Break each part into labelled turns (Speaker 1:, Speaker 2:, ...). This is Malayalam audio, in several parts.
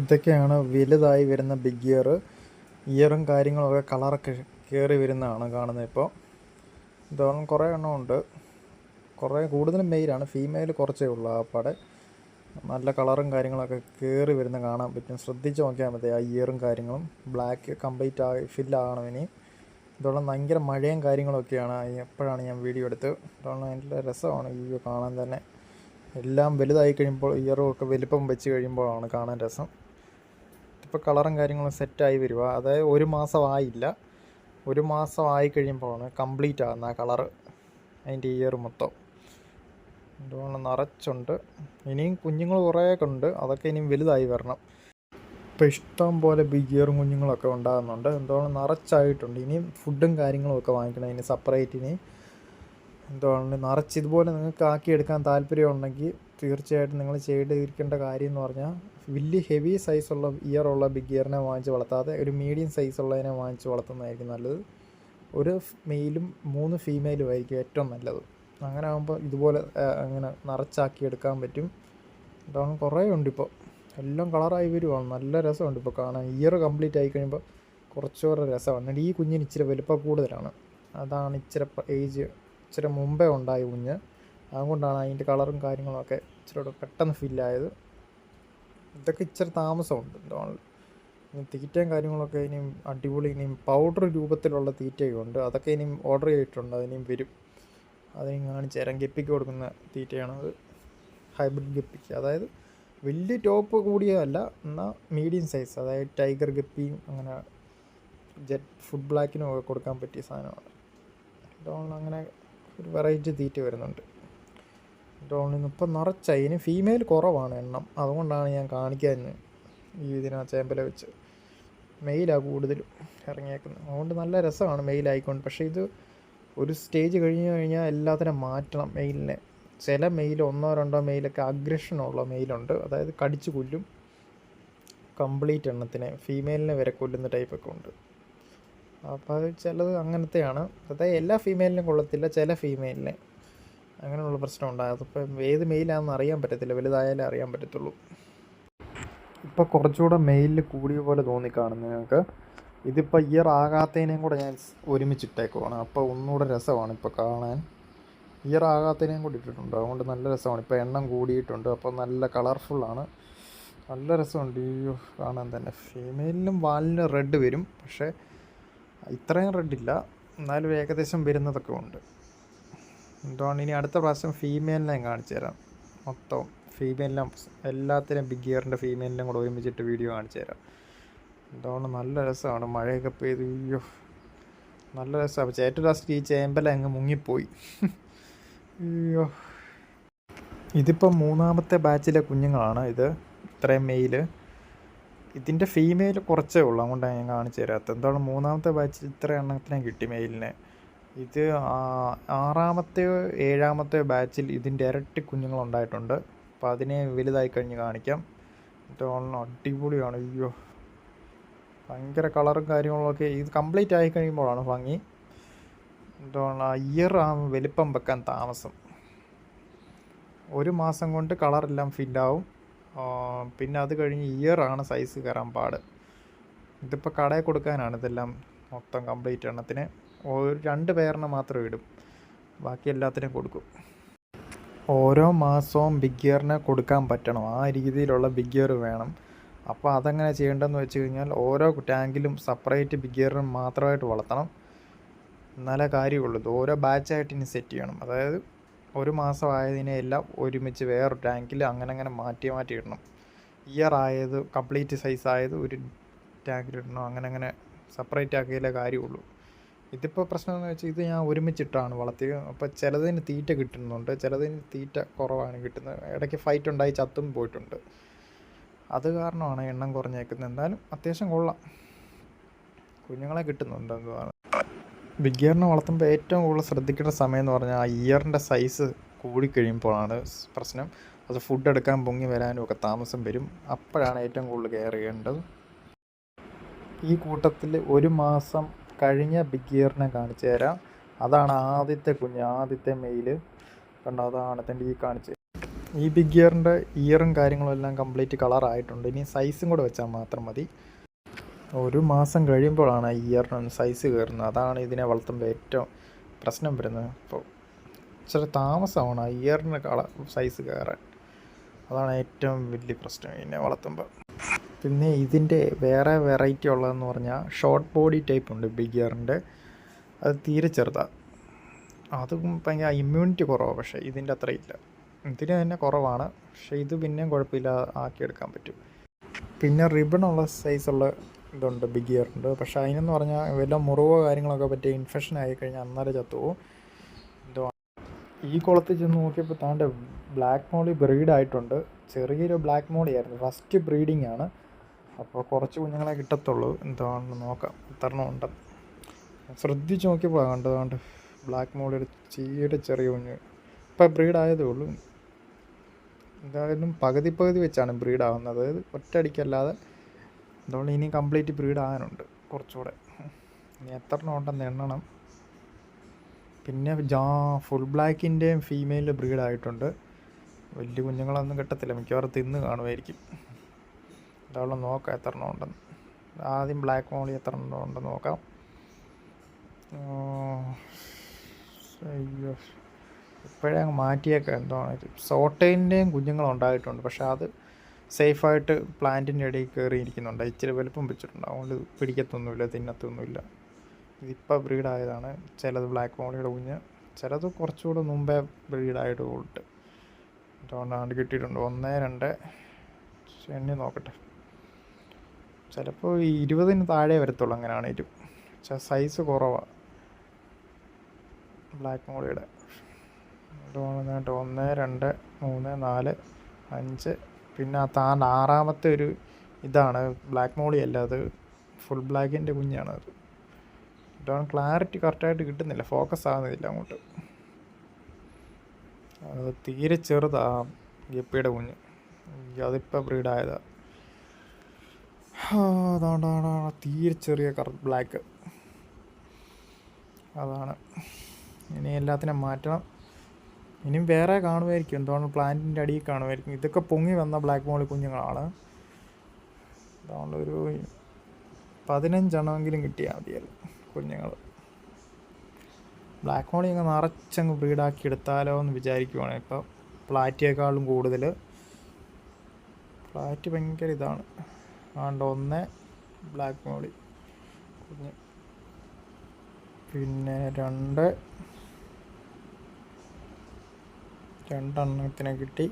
Speaker 1: ഇതൊക്കെയാണ് വലുതായി വരുന്ന ബിഗ് ഇയർ ഇയറും കാര്യങ്ങളൊക്കെ കളറൊക്കെ കയറി വരുന്നതാണ് കാണുന്നത് ഇപ്പോൾ ഇതോളം കുറേ എണ്ണം ഉണ്ട്. കുറേ കൂടുതലും മെയിലാണ് ഫീമെയിൽ കുറച്ചേ ഉള്ളൂ ആ പാടെ. നല്ല കളറും കാര്യങ്ങളൊക്കെ കയറി വരുന്ന കാണാൻ പറ്റും. ശ്രദ്ധിച്ച് നോക്കിയാൽ മതി ആ ഇയറും കാര്യങ്ങളും. ബ്ലാക്ക് കംപ്ലീറ്റ് ആയി ഫില്ലാകണം ഇനി. ഇതോളം ഭയങ്കര മഴയും കാര്യങ്ങളൊക്കെയാണ്. എപ്പോഴാണ് ഞാൻ വീഡിയോ എടുത്ത്. ഇതോളം നല്ല രസമാണ് വീഡിയോ കാണാൻ തന്നെ. എല്ലാം വലുതായി കഴിയുമ്പോൾ ഇയറും ഒക്കെ വലിപ്പം വെച്ച് കഴിയുമ്പോഴാണ് കാണാൻ രസം. ഇപ്പോൾ കളറും കാര്യങ്ങളും സെറ്റായി വരിക. അതായത് ഒരു മാസം ആയില്ല. ഒരു മാസം ആയി കഴിയുമ്പോഴാണ് കംപ്ലീറ്റ് ആകുന്ന ആ കളറ് അതിന്റെ ഇയർ മൊത്തം. അതുകൊണ്ട് നിറച്ചുണ്ട്. ഇനിയും കുഞ്ഞുങ്ങൾ കുറേയൊക്കെ ഉണ്ട്. അതൊക്കെ ഇനിയും വലുതായി വരണം. ഇപ്പോൾ ഇഷ്ടം പോലെ ബിഗ് ഇയറും കുഞ്ഞുങ്ങളൊക്കെ ഉണ്ടാകുന്നുണ്ട്. എന്തുകൊണ്ട് നിറച്ചായിട്ടുണ്ട്. ഇനിയും ഫുഡും കാര്യങ്ങളും ഒക്കെ വാങ്ങിക്കണം. ഇനി സെപ്പറേറ്റ് ഇനി എന്തുകൊണ്ട് നിറച്ച് ഇതുപോലെ നിങ്ങൾക്ക് ആക്കിയെടുക്കാൻ താല്പര്യമുണ്ടെങ്കിൽ തീർച്ചയായിട്ടും നിങ്ങൾ ചെയ്തിരിക്കേണ്ട കാര്യം എന്ന് പറഞ്ഞാൽ വലിയ ഹെവി സൈസുള്ള ഇയറുള്ള ബിഗ് ഇയറിനെ വാങ്ങിച്ച് വളർത്താതെ ഒരു മീഡിയം സൈസുള്ളതിനെ വാങ്ങിച്ച് വളർത്തുന്നതായിരിക്കും നല്ലത്. ഒരു മെയിലും മൂന്ന് ഫീമെയിലും ആയിരിക്കും ഏറ്റവും നല്ലത്. അങ്ങനെ ആകുമ്പോൾ ഇതുപോലെ അങ്ങനെ നിറച്ചാക്കി എടുക്കാൻ പറ്റും ഇതാണ് കുറേ ഉണ്ട് ഇപ്പോൾ എല്ലാം കളറായി വരുവാണ്. നല്ല രസമുണ്ട് ഇപ്പോൾ കാണാൻ. ഇയർ കംപ്ലീറ്റ് ആയി കഴിയുമ്പോൾ കുറച്ചുകൂടെ രസമാണ് ഈ കുഞ്ഞിന് ഇച്ചിരി വലുപ്പം കൂടുതലാണ്. അതാണ് ഇച്ചിരി ഏജ് ഇച്ചിരി മുമ്പേ ഉണ്ടായ കുഞ്ഞ്. അതുകൊണ്ടാണ് അതിന്റെ കളറും കാര്യങ്ങളൊക്കെ ഇച്ചിരി പെട്ടെന്ന് ഫില്ലായത് ഇതൊക്കെ ഇച്ചിരി താമസമുണ്ട് ഇനി തീറ്റയും കാര്യങ്ങളൊക്കെ ഇനിയും അടിപൊളി ഇനിയും പൗഡർ രൂപത്തിലുള്ള തീറ്റയും ഉണ്ട്. അതൊക്കെ ഇനിയും ഓർഡർ ചെയ്തിട്ടുണ്ട് അതിനിയും വരും. അതിനും കാണിച്ചു തരാം. ഗപ്പിക്ക് കൊടുക്കുന്ന തീറ്റയാണത് ഹൈബ്രിഡ് ഗപ്പിക്ക്. അതായത് വലിയ ടോപ്പ് കൂടിയതല്ല എന്നാൽ മീഡിയം സൈസ്. അതായത് ടൈഗർ ഗപ്പിയും അങ്ങനെ ജെറ്റ് ഫുഡ് ബ്ലാക്കിനും ഒക്കെ കൊടുക്കാൻ പറ്റിയ സാധനമാണ്. ഡോൺ അങ്ങനെ ഒരു വെറൈറ്റി തീറ്റ വരുന്നുണ്ട്. ഡോണിന് ഇപ്പം നിറച്ചായി ഇനി ഫീമെയിൽ കുറവാണ് എണ്ണം. അതുകൊണ്ടാണ് ഞാൻ കാണിക്കാൻ ഈ ഇതിനാ ചേമ്പല വെച്ച്. മെയിലാണ് കൂടുതലും ഇറങ്ങിയേക്കുന്നത്. അതുകൊണ്ട് നല്ല രസമാണ് മെയിലായിക്കൊണ്ട് പക്ഷേ ഇത് ഒരു സ്റ്റേജ് കഴിഞ്ഞു കഴിഞ്ഞാൽ എല്ലാത്തിനും മാറ്റണം മെയിലിനെ. ചില മെയിൽ ഒന്നോ രണ്ടോ മെയിലൊക്കെ അഗ്രഷനുള്ള മെയിലുണ്ട്. അതായത് കടിച്ചു കൊല്ലും കംപ്ലീറ്റ് എണ്ണത്തിനെ ഫീമെയിലിനെ വരെ കൊല്ലുന്ന ടൈപ്പൊക്കെ ഉണ്ട്. അപ്പോൾ അത് ചിലത് അങ്ങനത്തെയാണ്. അതായത് എല്ലാ ഫീമെയിലിനും കൊള്ളത്തില്ല ചില ഫീമെയിലിനെ അങ്ങനെയുള്ള പ്രശ്നം ഉണ്ടാകും അതിപ്പോൾ ഏത് മെയിലാണെന്ന് അറിയാൻ പറ്റത്തില്ല. വലുതായാലേ അറിയാൻ പറ്റത്തുള്ളൂ. ഇപ്പോൾ കുറച്ചുകൂടെ മെയിലിൽ കൂടിയ പോലെ തോന്നിക്കാണുന്നു ഞങ്ങൾക്ക് ഇതിപ്പോൾ ഇയർ ആകാത്തതിനെയും കൂടെ ഞാൻ ഒരുമിച്ച് ഒരുമിച്ചിട്ടേക്കുവാണ്. അപ്പോൾ ഒന്നുകൂടെ രസമാണ് ഇപ്പോൾ കാണാൻ. ഇയർ ആകാത്തതിനെയും കൂടി ഇട്ടിട്ടുണ്ട്. അതുകൊണ്ട് നല്ല രസമാണ്. ഇപ്പോൾ എണ്ണം കൂടിയിട്ടുണ്ട്. അപ്പോൾ നല്ല കളർഫുള്ളാണ് നല്ല രസമുണ്ട്. അയ്യോ കാണാൻ തന്നെ. ഫീമെയിലിനും വാലിന് റെഡ് വരും. പക്ഷേ ഇത്രയും റെഡില്ല എന്നാലും ഏകദേശം വരുന്നതൊക്കെ ഉണ്ട്. എന്തുകൊണ്ട് ഇനി അടുത്ത പ്രാവശ്യം ഫീമെയിലിനെ കാണിച്ചു തരാം. മൊത്തം ഫീമെയിലിനും എല്ലാത്തിനും ബിഗ് ഇയറിന്റെ ഫീമെയിലിനും കൂടെ ഒരുമിച്ചിട്ട് വീഡിയോ കാണിച്ചു തരാം. എന്തുകൊണ്ട് നല്ല രസമാണ്. മഴയൊക്കെ പെയ്ത് അയ്യോ. നല്ല രസമാണ് ഏറ്റവും ലാസ്റ്റ് ഈ ചേമ്പല അങ്ങ് മുങ്ങിപ്പോയി. അയ്യോ. ഇതിപ്പം മൂന്നാമത്തെ ബാച്ചിലെ കുഞ്ഞുങ്ങളാണ് ഇത്. ഇത്രയും മെയിൽ ഇതിന്റെ ഫീമെയിൽ കുറച്ചേ ഉള്ളൂ. അതുകൊണ്ടാണ് ഞാൻ കാണിച്ചു തരാത്തത്. എന്താണ്? മൂന്നാമത്തെ ബാച്ചിൽ ഇത്ര എണ്ണത്തിനെ കിട്ടി മെയിലിനെ ഇത് ആ- ആറാമത്തെയോ ഏഴാമത്തെയോ ബാച്ചിൽ ഇതിന്റെ ഇരട്ടി കുഞ്ഞുങ്ങളുണ്ടായിട്ടുണ്ട്. അപ്പോൾ അതിനെ വലുതായി കഴിഞ്ഞ് കാണിക്കാം. ഇതാണ് അടിപൊളിയാണ്. അയ്യോ. ഭയങ്കര കളറും കാര്യങ്ങളൊക്കെ ഇത് കംപ്ലീറ്റ് ആയി കഴിയുമ്പോഴാണ് ഭംഗി. എന്താണ് ഇയർ ആ വലിപ്പം വെക്കാൻ താമസം. ഒരു മാസം കൊണ്ട് കളറെല്ലാം ഫില്ലാവും. പിന്നെ അത് കഴിഞ്ഞ് ആണ് സൈസ് കയറാൻ പാട്. ഇതിപ്പോൾ കടയിൽ കൊടുക്കാനാണ് ഇതെല്ലാം മൊത്തം കംപ്ലീറ്റ് എണ്ണത്തിന്. ഒരു രണ്ട് പേരിനെ മാത്രം ഇടും. ബാക്കി എല്ലാത്തിനും കൊടുക്കും. ഓരോ മാസവും ബിഗ് ഗിയറിനെ കൊടുക്കാൻ പറ്റണം. ആ രീതിയിലുള്ള ബിഗ് ഗിയർ വേണം. അപ്പോൾ അതെങ്ങനെ ചെയ്യേണ്ടതെന്ന് വെച്ച് കഴിഞ്ഞാൽ ഓരോ ടാങ്കിലും സെപ്പറേറ്റ് ബിഗ് ഗിയറിന് മാത്രമായിട്ട് വളർത്തണം. എന്നാലേ കാര്യമുള്ളൂ. ഓരോ ബാച്ചായിട്ട് ഇനി സെറ്റ് ചെയ്യണം. അതായത് ഒരു മാസം ആയതിനെ എല്ലാം ഒരുമിച്ച് വേറൊരു ടാങ്കിൽ അങ്ങനെ അങ്ങനെ മാറ്റി മാറ്റി ഇടണം. ഇയർ ആയത് കംപ്ലീറ്റ് സൈസ് ആയത് ഒരു ടാങ്കിൽ ഇടണം? അങ്ങനെ അങ്ങനെ സെപ്പറേറ്റ് ആക്കിയാലേ കാര്യമുള്ളൂ. ഇതിപ്പോൾ പ്രശ്നം എന്ന് വെച്ചാൽ ഇത് ഞാൻ ഒരുമിച്ചിട്ടാണ് വളർത്തിയത്. അപ്പോൾ ചിലതിന് തീറ്റ കിട്ടുന്നുണ്ട് ചിലതിന് തീറ്റ കുറവാണ് കിട്ടുന്നത്. ഇടയ്ക്ക് ഫൈറ്റ് ഉണ്ടായി ചത്തും പോയിട്ടുണ്ട്. അത് കാരണമാണ് എണ്ണം കുറഞ്ഞേക്കുന്നത്. എന്തായാലും അത്യാവശ്യം കൊള്ളാം. കുഞ്ഞുങ്ങളെ കിട്ടുന്നുണ്ട് എന്നതാണ് ബിഗിയറിനെ വളർത്തുമ്പോൾ ഏറ്റവും കൂടുതൽ ശ്രദ്ധിക്കേണ്ട സമയം എന്ന് പറഞ്ഞാൽ ആ ഇയറിന്റെ സൈസ് കൂടിക്കഴിയുമ്പോഴാണ് പ്രശ്നം. അത് ഫുഡ് എടുക്കാൻ പൊങ്ങി വരാനും ഒക്കെ താമസം വരും. അപ്പോഴാണ് ഏറ്റവും കൂടുതൽ കെയർ ചെയ്യേണ്ടത്. ഈ കൂട്ടത്തിൽ ഒരു മാസം കഴിഞ്ഞ ബിഗ് ഇയറിനെ കാണിച്ചു തരാം. അതാണ് ആദ്യത്തെ കുഞ്ഞ് ആദ്യത്തെ മെയിൽ കണ്ടോ അതാണ് തന്റെ ഈ കാണിച്ചു. ഈ ബിഗ് ഇയറിന്റെ ഇയറും കാര്യങ്ങളും എല്ലാം കംപ്ലീറ്റ് കളറായിട്ടുണ്ട് ഇനി സൈസും കൂടെ വെച്ചാൽ മാത്രം മതി. ഒരു മാസം കഴിയുമ്പോഴാണ് ഈ ഇയറിന് സൈസ് കയറുന്നത്. അതാണ് ഇതിനെ വളർത്തുമ്പോൾ ഏറ്റവും പ്രശ്നം വരുന്നത്. അപ്പോൾ ഇച്ചിരി താമസമാണ് ഇയറിന് കള സൈസ് കയറാൻ. അതാണ് ഏറ്റവും വലിയ പ്രശ്നം ഇതിനെ വളർത്തുമ്പോൾ. പിന്നെ ഇതിന്റെ വേറെ വെറൈറ്റി ഉള്ളതെന്ന് പറഞ്ഞാൽ ഷോർട്ട് ബോഡി ടൈപ്പ് ഉണ്ട് ബിഗ് ഇയറിന്റെ അത് തീരെ ചെറുതാണ് അതും ഭയങ്കര ഇമ്മ്യൂണിറ്റി കുറവാണ് പക്ഷേ ഇതിന്റെ ഇല്ല. ഇതിന് തന്നെ കുറവാണ്. പക്ഷേ ഇത് പിന്നെയും കുഴപ്പമില്ല ആക്കിയെടുക്കാൻ പറ്റും. പിന്നെ റിബണുള്ള സൈസുള്ള ഇതുണ്ട് ബിഗ് ഇയറുണ്ട് പക്ഷേ അതിനെന്ന് പറഞ്ഞാൽ വല്ല മുറിവോ കാര്യങ്ങളൊക്കെ പറ്റി ഇൻഫെക്ഷൻ ആയി കഴിഞ്ഞാൽ അന്നേരം ചത്തുപോകും. എന്തോ ഈ കുളത്തിൽ ചെന്ന് നോക്കിയപ്പോൾ താണ്ട് ബ്ലാക്ക് മോളി ബ്രീഡായിട്ടുണ്ട് ചെറിയൊരു ബ്ലാക്ക് മോളിയായിരുന്നു ഫസ്റ്റ് ബ്രീഡിംഗ് ആണ്. അപ്പോൾ കുറച്ച് കുഞ്ഞുങ്ങളെ കിട്ടത്തുള്ളൂ. എന്താണെന്ന് നോക്കാം. എത്രണ്ണം ഉണ്ടെന്ന് ശ്രദ്ധിച്ച് നോക്കിയപ്പോൾ കണ്ടതുകൊണ്ട് ബ്ലാക്ക് മോളിയുടെ ചീയുടെ ചെറിയ കുഞ്ഞ്. ഇപ്പം ബ്രീഡ് ആയതേ ഉള്ളൂ. എന്തായാലും പകുതി പകുതി വെച്ചാണ് ബ്രീഡ് ആവുന്നത്. അതായത് ഒറ്റയടിക്കല്ലാതെ അതുകൊണ്ട് ഇനി കംപ്ലീറ്റ് ബ്രീഡ് ആകാനുണ്ട് കുറച്ചുകൂടെ. ഇനി എത്രണം ഉണ്ടെന്ന് എണ്ണണം. പിന്നെ ജാ ഫുൾ ബ്ലാക്കിന്റെയും ഫീമെയിൽ ബ്രീഡായിട്ടുണ്ട് വലിയ കുഞ്ഞുങ്ങളൊന്നും കിട്ടത്തില്ല. മിക്കവാറും തിന്ന് കാണുമായിരിക്കും. അതവളെ നോക്കാം എത്ര എണ്ണം ഉണ്ടെന്ന്. ആദ്യം ബ്ലാക്ക് മോളി എത്ര എണ്ണം ഉണ്ടെന്ന് നോക്കാം. അയ്യോ. ഇപ്പോഴേ അങ്ങ് മാറ്റിയേക്കാം എന്താണ് സോട്ടേന്റെയും കുഞ്ഞുങ്ങളുണ്ടായിട്ടുണ്ട് പക്ഷേ അത് സേഫായിട്ട് പ്ലാന്റിന്റെ ഇടയിൽ കയറിയിരിക്കുന്നുണ്ട് ഇച്ചിരി വലുപ്പം വെച്ചിട്ടുണ്ട്. അതുകൊണ്ട് പിടിക്കത്തൊന്നുമില്ല തിന്നത്തൊന്നുമില്ല. ഇതിപ്പോൾ ബ്രീഡായതാണ്. ചിലത് ബ്ലാക്ക് മോളിയുടെ കുഞ്ഞ് ചിലത് കുറച്ചുകൂടെ മുമ്പേ ബ്രീഡായിട്ട് പോയിട്ട് അതുകൊണ്ടാണ് കിട്ടിയിട്ടുണ്ട്. ഒന്ന് രണ്ട്. എണ്ണി നോക്കട്ടെ. ചിലപ്പോൾ ഇരുപതിന് താഴെ വരത്തുള്ളൂ അങ്ങനെയാണേലും പക്ഷേ സൈസ് കുറവാണ് ബ്ലാക്ക് മോളിയുടെ അതുകൊണ്ട് ഒന്ന് രണ്ട് മൂന്ന് നാല് അഞ്ച്. പിന്നെ ആ താൻ ആറാമത്തെ ഒരു ഇതാണ്. ബ്ലാക്ക് മോളി അല്ല അത് ഫുൾ ബ്ലാക്കിന്റെ കുഞ്ഞാണ് അത്. ഇതാണ് ക്ലാരിറ്റി കറക്റ്റായിട്ട് കിട്ടുന്നില്ല. ഫോക്കസ് ആകുന്നില്ല അങ്ങോട്ട്. അത് തീരെ ചെറുതാണ് ഗപ്പിയുടെ കുഞ്ഞ്. അതിപ്പോൾ അതാണ് തീരെ ചെറിയ കറ ബ്ലാക്ക് അതാണ്. ഇനി എല്ലാത്തിനും മാറ്റണം. ഇനിയും വേറെ കാണുമായിരിക്കും എന്താണ് പ്ലാന്റിന്റെ അടിയിൽ കാണുമായിരിക്കും ഇതൊക്കെ പൊങ്ങി വന്ന ബ്ലാക്ക് മോളി കുഞ്ഞുങ്ങളാണ്. അതുകൊണ്ട് ഒരു പതിനഞ്ചെണ്ണമെങ്കിലും കിട്ടിയാൽ മതിയല്ലോ കുഞ്ഞുങ്ങൾ. ബ്ലാക്ക് മോളി അങ്ങ് നിറച്ചങ്ങ് ബ്രീഡാക്കി എടുത്താലോ എന്ന് വിചാരിക്കുവാണ് ഇപ്പോൾ പ്ലാറ്റിയേക്കാളും കൂടുതൽ പ്ലാറ്റ് ഭയങ്കര ഇതാണ്. ആണ്ട് ഒന്ന് ബ്ലാക്ക് മോളി പിന്നെ രണ്ട്. രണ്ടെണ്ണത്തിനെ കിട്ടി.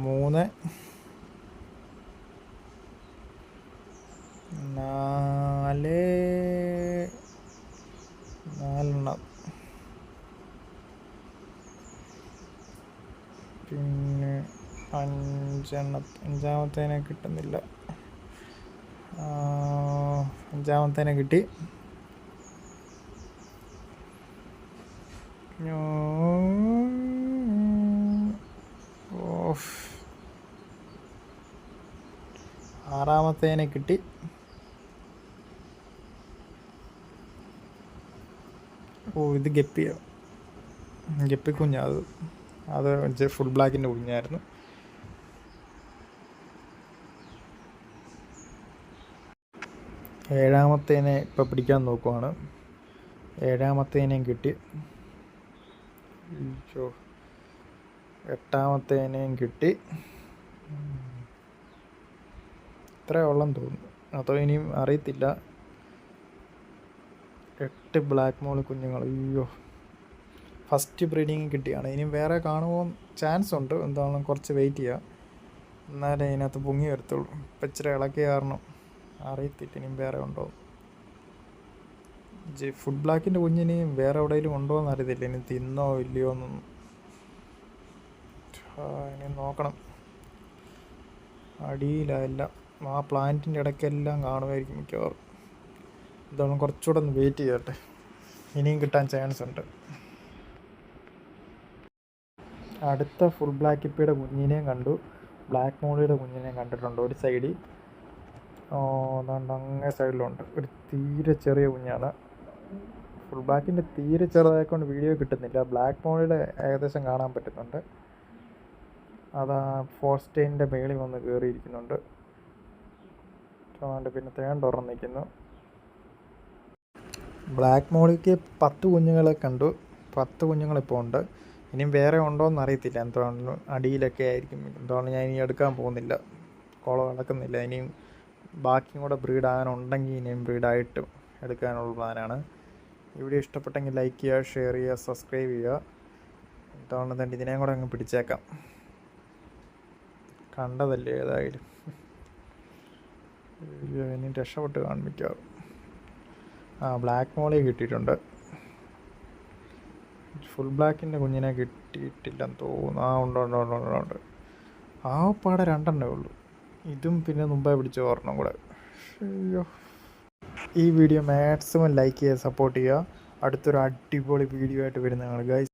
Speaker 1: മൂന്ന്. നാല്. നാലെണ്ണം. പിന്നെ അഞ്ചെണ്ണ അഞ്ചാമത്തേനെ കിട്ടുന്നില്ല. അഞ്ചാമത്തേനെ കിട്ടി. ആറാമത്തേനെ കിട്ടി. ഓ ഇത് ഗപ്പിയോ ഗപ്പി കുഞ്ഞാ. അത് അത് ഫുൾ ബ്ലാക്കിന്റെ കുഞ്ഞായിരുന്നു. ഏഴാമത്തേനെ ഇപ്പം പിടിക്കാൻ നോക്കുവാണ്. ഏഴാമത്തേനെയും കിട്ടി. എട്ടാമത്തേനെയും കിട്ടി. ഇത്രേ ഉള്ളെന്ന് തോന്നുന്നു. അതോ ഇനിയും അറിയത്തില്ല. എട്ട് ബ്ലാക്ക് മോൾ കുഞ്ഞുങ്ങൾ അയ്യോ. ഫസ്റ്റ് ബ്രീഡിങ് കിട്ടിയാണ്. ഇനി വേറെ കാണുമ്പോൾ ചാൻസ് ഉണ്ട്. എന്താണെങ്കിലും കുറച്ച് വെയിറ്റ് ചെയ്യുക എന്നാലേ അതിനകത്ത് പൊങ്ങി വരത്തുള്ളൂ. ഇപ്പം ഇച്ചിരി ഇളക്കി കാരണം. അറിയത്തില്ല ഇനിയും വേറെ ഉണ്ടോ? ഫുഡ് ബ്ലാക്കിന്റെ കുഞ്ഞിനി വേറെ എവിടെയെങ്കിലും ഉണ്ടോ എന്ന് അറിയത്തില്ല. ഇനി തിന്നോ ഇല്ലയോ എന്നൊന്നും. ഇനി നോക്കണം. അടിയിലല്ല ആ പ്ലാന്റിന്റെ ഇടയ്ക്കെല്ലാം കാണുമായിരിക്കും മിക്കവാറും. ഇതാണ് കുറച്ചുകൂടെ ഒന്ന് വെയിറ്റ് ചെയ്യട്ടെ. ഇനിയും കിട്ടാൻ ചാൻസ് ഉണ്ട്. അടുത്ത ഫുൾ ബ്ലാക്ക് ഇപ്പിയുടെ കുഞ്ഞിനെയും കണ്ടു. ബ്ലാക്ക് മോളിയുടെ കുഞ്ഞിനെയും കണ്ടിട്ടുണ്ട് ഒരു സൈഡിൽ അതാണ്ട് അങ്ങേ സൈഡിലുണ്ട്. ഒരു തീരെ ചെറിയ കുഞ്ഞാണ്. ഫുൾ ബ്ലാക്കിന്റെ തീരെ ചെറുതായതുകൊണ്ട് വീഡിയോ കിട്ടുന്നില്ല. ബ്ലാക്ക് മോളിയുടെ ഏകദേശം കാണാൻ പറ്റുന്നുണ്ട്. അതാ ഫോർസ്റ്റൈന്റെ മേളിൽ വന്ന് കയറിയിരിക്കുന്നുണ്ട് അതുകൊണ്ട് പിന്നെ തേണ്ട തുറന്ന് നിൽക്കുന്നു. ബ്ലാക്ക് മോളിക്ക് പത്ത് കുഞ്ഞുങ്ങളെ കണ്ടു. പത്ത് കുഞ്ഞുങ്ങളിപ്പോൾ ഉണ്ട്. ഇനിയും വേറെ ഉണ്ടോ എന്ന് അറിയത്തില്ല അടിയിലൊക്കെ ആയിരിക്കും. എന്തുകൊണ്ട് ഞാൻ ഇനി എടുക്കാൻ പോകുന്നില്ല. കുളം നടക്കുന്നില്ല. ഇനിയും ബാക്കിയും കൂടെ ബ്രീഡ് ആകാനുണ്ടെങ്കിൽ ഇനിയും ബ്രീഡായിട്ട് എടുക്കാനുള്ള പ്ലാനാണ്. ഇവിടെ ഇഷ്ടപ്പെട്ടെങ്കിൽ ലൈക്ക് ചെയ്യുക ഷെയർ ചെയ്യുക സബ്സ്ക്രൈബ് ചെയ്യുക. ഇത്തവണ തന്നെ ഇതിനെയും കൂടെ അങ്ങ് പിടിച്ചേക്കാം. കണ്ടതല്ലേ ഏതായാലും. ഇനി രക്ഷപ്പെട്ട് കാണിക്കാറ് ആ ബ്ലാക്ക് മോളി കിട്ടിയിട്ടുണ്ട്. ഫുൾ ബ്ലാക്കിന്റെ കുഞ്ഞിനെ കിട്ടിയിട്ടില്ലെന്ന് തോന്നുന്നു. ആ ഉണ്ട് ഉണ്ട് ഉണ്ട് ഉണ്ട് ആ പാടെ രണ്ടെണ്ണേ ഉള്ളൂ. ഇതും പിന്നെ മുമ്പേ പിടിച്ച ഓർണം കൂടെ. അയ്യോ. ഈ വീഡിയോ മാക്സിമം ലൈക്ക് ചെയ്യുക സപ്പോർട്ട് ചെയ്യുക. അടുത്തൊരു അടിപൊളി വീഡിയോ ആയിട്ട് വരുന്നതാണ് ഗൈസ്